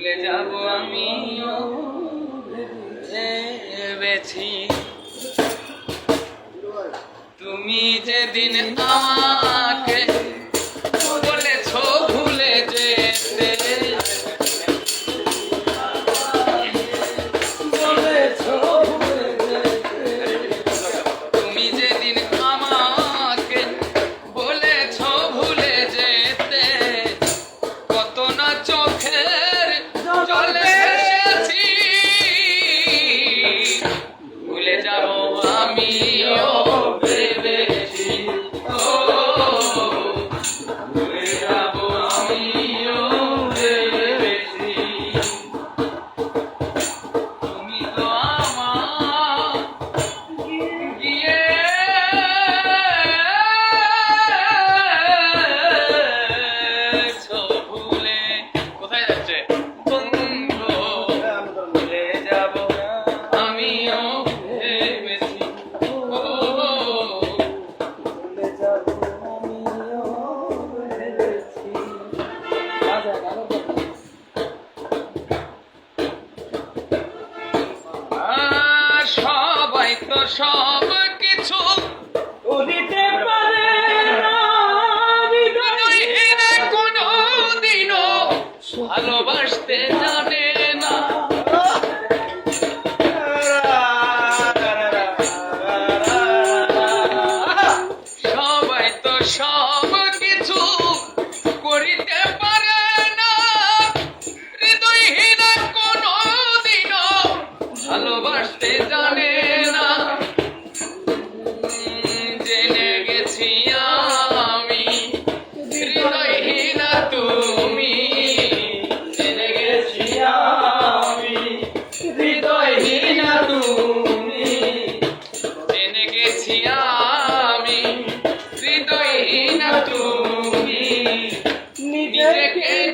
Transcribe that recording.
ভুলে যাব আমি ভেবেছি। তুমি যেদিন আমাকে আমিও 上 Second